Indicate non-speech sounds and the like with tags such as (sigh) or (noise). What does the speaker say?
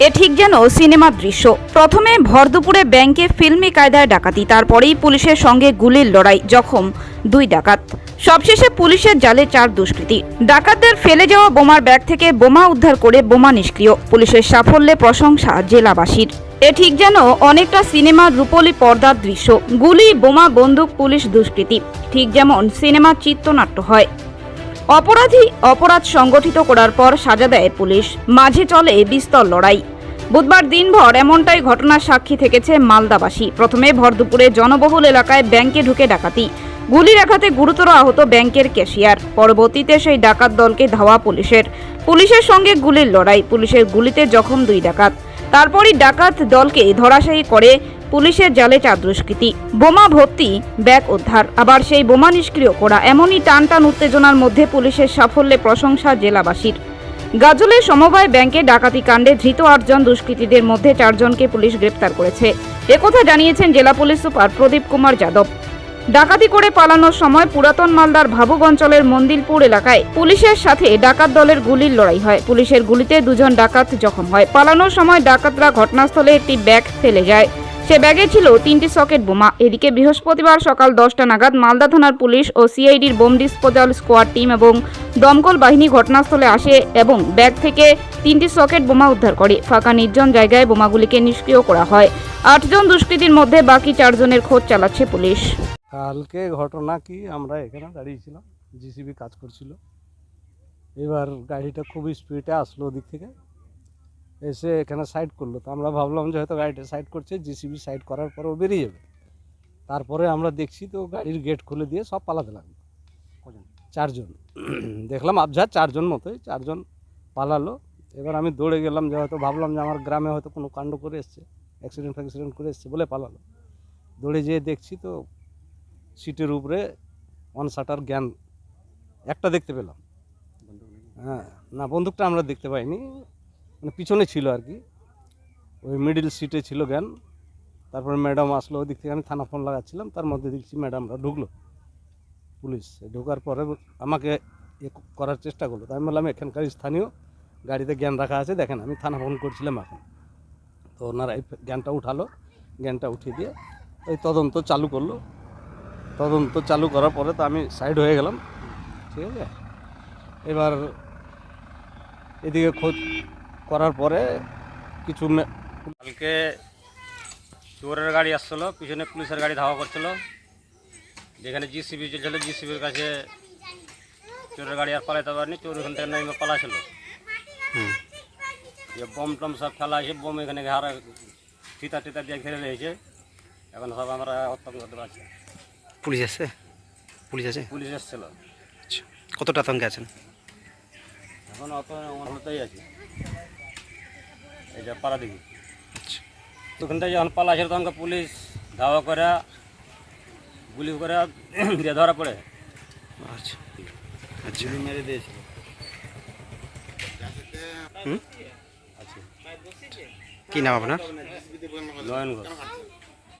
এ ঠিক যেন সিনেমার দৃশ্য। প্রথমে ভর দুপুরে ব্যাংকে ফিল্মি কায়দায় ডাকাতি, তারপরেই পুলিশের সঙ্গে গুলির লড়াই, জখম দুই ডাকাত। সবশেষে পুলিশের জালে চার দুষ্কৃতী। ডাকাতদের ফেলে যাওয়া বোমার ব্যাগ থেকে বোমা উদ্ধার করে বোমা নিষ্ক্রিয়। পুলিশের সাফল্যে প্রশংসা জেলাবাসীর। এ ঠিক যেন অনেকটা সিনেমার রূপলি পর্দার দৃশ্য। গুলি, বোমা, বন্দুক, পুলিশ দুষ্কৃতী। ঠিক যেমন সিনেমার চিত্রনাট্য হয়। অপরাধী অপরাধ সংগঠিত করার পর সাজা দেয় পুলিশ। মাঝে চলে বিস্তর লড়াই। বুধবার দিনভর এমনটাই ঘটনার সাক্ষী থেকেছে মালদাবাসী। প্রথমে ভর দুপুরে জনবহুল এলাকায় ব্যাংকে ঢুকে ডাকাতি। গুলির আঘাতে গুরুতর আহত ব্যাংকের ক্যাশিয়ার। পরবর্তীতে সেই ডাকাত দলকে ধাওয়া পুলিশের। পুলিশের সঙ্গে গুলির লড়াই। পুলিশের গুলিতে জখম দুই ডাকাত। তারপরই ডাকাত দলকে ধরাশায়ী করে পুলিশের জালে চার দুষ্কৃতী। বোমা ভর্তি, ব্যাগ উদ্ধার। আবার সেই বোমা নিষ্ক্রিয় করা এমনই টান টান উত্তেজনার মধ্যে পুলিশের সাফল্যে প্রশংসা জেলাবাসীর। গাজলের সমবায় ব্যাংকে ডাকাতি কাণ্ডে ধৃত আটজন দুষ্কৃতীদের মধ্যে চারজনকে পুলিশ গ্রেপ্তার করেছে। একথা জানিয়েছেন জেলা পুলিশ সুপার প্রদীপ কুমার যাদব। ডাকাতি করে পালানোর সময় পুরাতন মালদার ভাবুক অঞ্চলের মন্দিরপুর এলাকায় পুলিশের সাথে ডাকাত দলের গুলির লড়াই হয়। পুলিশের গুলিতে দুজন ডাকাত জখম হয়। পালানোর সময় ডাকাতরা ঘটনাস্থলে একটি ব্যাগ ফেলে যায়। সে ব্যাগে ছিল তিনটি সকেট বোমা। এদিকে বৃহস্পতিবার সকাল দশটা নাগাদ মালদা থানার পুলিশ ও সিআইডির বোম ডিসপোজাল স্কোয়াড টিম এবং দমকল বাহিনী ঘটনাস্থলে আসে এবং ব্যাগ থেকে তিনটি সকেট বোমা উদ্ধার করে। ফাঁকা নির্জন জায়গায় বোমাগুলিকে নিষ্ক্রিয় করা হয়। আটজন দুষ্কৃতীর মধ্যে বাকি চারজনের খোঁজ চালাচ্ছে পুলিশ। কালকে ঘটনা কি? আমরা এখানে দাঁড়িয়েছিলাম। জিসিবি কাজ করছিল। এবার গাড়িটা খুব স্পিডে আসলো ওদিক থেকে। এসে এখানে সাইড করল। তো আমরা ভাবলাম যে হয়তো গাড়িটা সাইড করছে জিসিবি সাইড করার পর ও বেরিয়ে যাবে। তারপরে আমরা দেখছি তো গাড়ির গেট খুলে দিয়ে সব পালাতে লাগল। চারজন। (clears throat) দেখলাম আবঝা চারজন মতোই চারজন পালালো। এবার আমি দৌড়ে গেলাম যে হয়তো ভাবলাম যে আমার গ্রামে হয়তো কোনো কাণ্ড করে এসছে অ্যাক্সিডেন্ট ফ্যাক্সিডেন্ট করে এসছে বলে পালালো। দৌড়ে যেয়ে দেখছি তো সিটের উপরে ওয়ান শাটার জ্ঞান একটা দেখতে পেলাম। হ্যাঁ না বন্দুকটা আমরা দেখতে পাইনি। মানে পিছনে ছিল আর কি। ওই মিডিল সিটে ছিল জ্ঞান। তারপরে ম্যাডাম আসলো ওদিক থেকে, আমি থানা ফোন লাগাচ্ছিলাম। তার মধ্যে দেখছি ম্যাডামরা ঢুকলো। পুলিশ ঢোকার পরে আমাকে ইয়ে করার চেষ্টা করল। তো আমি বললাম, এখানকার স্থানীয় গাড়িতে জ্ঞান রাখা আছে। দেখেন, আমি থানা ফোন করছিলাম এখন। তো ওনারা এই জ্ঞানটা উঠালো। জ্ঞানটা উঠিয়ে দিয়ে ওই তদন্ত চালু করল। তদন্ত চালু করার পরে তো আমি সাইড হয়ে গেলাম। ঠিক আছে? এবার এদিকে খোঁজ করার পরে কিছু কালকে চোরের গাড়ি আসছিল পিছনে পুলিশের গাড়ি ধাওয়া করছিল। যেখানে জিসিবি চলছিল জিসিবির কাছে চোরের গাড়ি আর পালাতে পারেনি চোর ওখান থেকে নেমে পালাছিল। যে বম টম সব ফেলা আছে বোম এখানে ঘাড়ে ফিতা টিতা দিয়ে ঘিরে রয়েছে এখন সব আমরা আতঙ্ক আছে পুলিশ আছে পুলিশ আছে? পুলিশ এসছিল। আচ্ছা। কতটা আতঙ্কে আছেন? এখন অত হতেই আছে। এই যে পাড়া দিকে। আচ্ছা। ওখান থেকে যখন পালা আসে তখন পুলিশ ধাওয়া করে গুলি করে (clears throat) দিয়ে ধরা পড়ে। আচ্ছা। আচ্ছা। গুলি মেরে দিয়েছিল আচ্ছা কী নাম আপনার? নয়ন ঘোষ।